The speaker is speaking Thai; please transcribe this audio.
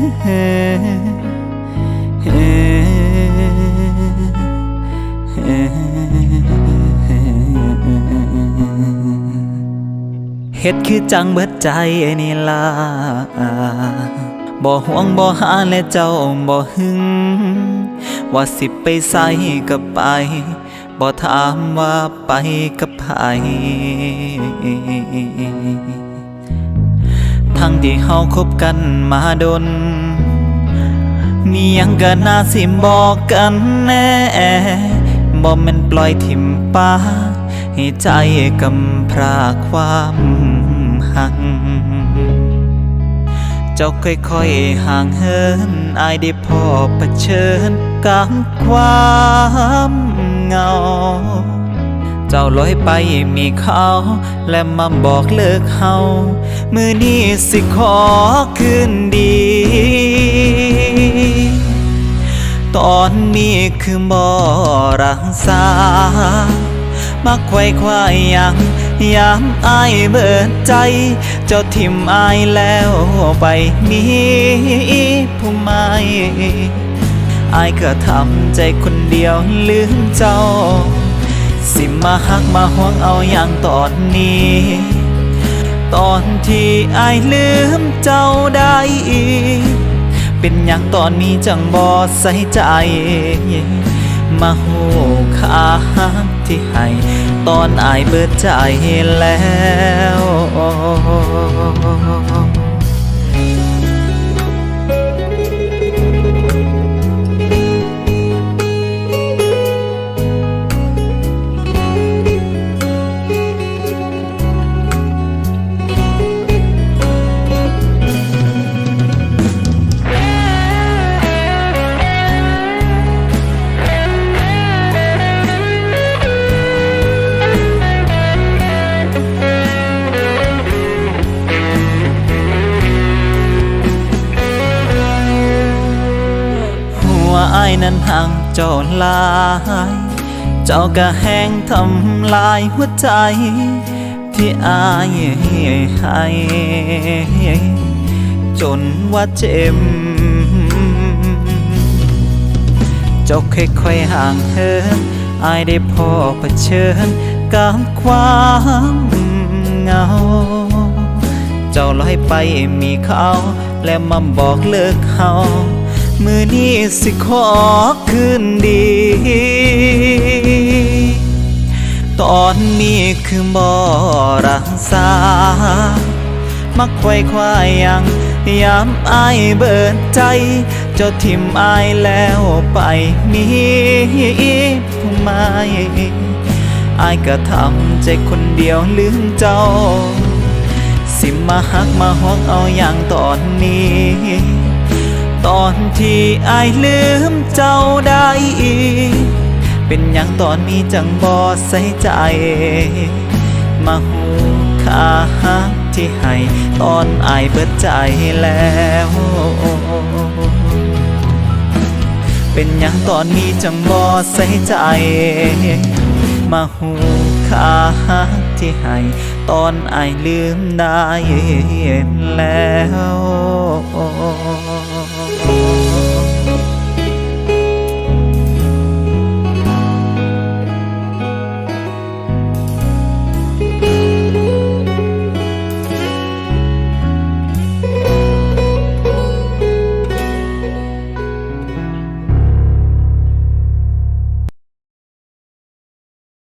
เฮ็ดคือจังเบิดใจนี่ล่ะบ่ห่วงบ่หาและเจ้าบ่หึง ว่าสิไปใส่ก็ไป บ่ถามว่าไปกับใครางที่เฮาคบกันมาดน มียังก็น่าสิบอกกันแน่บ่แม่นปล่อยทิมป้า ให้ใจกำพร้าความหักเจ้าค่อยๆห่างเหินอายได้พอเผชิญกับความเหงา เจ้าลอยไปมีเขาและมาบอกเลิกเฮามือนี้สิขอคืนดี ตอนนี้คือบ่รักษามักไขว้ควายยังยามอายเบิดใจ เจ้าทิมอายแล้วไปมีผู้ใหม่อายก็ทำใจคนเดียวลืมเจ้า สิมาหักมาห่วงเอาอย่างตอนนี้ ตอนที่อายลืมเจ้าได้อีก เป็นอย่างตอนนี้จังบอใส่ใจ มาโหูค่าที่ให้ ตอนอายเบิดใจแล้ว อายนั้นห่างเจ้าลาย เจ้าก็แห้งทำลายหัวใจ ที่อายให้จนว่าเจ็บเจ้าค่อยๆห่างเหินอายได้พอเผชิญกับความเหงา เจ้าลอยไปมีเขา และมาบอกเลิกเฮา มือนี้สิขอคืนดี ตอนนี้คือบ่รักษามักไว้ควายยังยามอายเบิดใจ เจ้าทิมอายแล้วไปมีผู้ใหม่อายก็ทำใจคนเดียวลืมเจ้า สิมาหักมาห้องเอาอย่างตอนนี้ ตอนที่อายลืมเจ้าได้อีก เป็นอย่างตอนนี้จังบอใส่ใจ มาหูค่าหักที่ให้ตอนอายเบิดใจแล้วเป็นอย่างตอนนี้จังบอใส่ใจ มาหูค่าหักที่ให้ตอนอายลืมได้แล้ว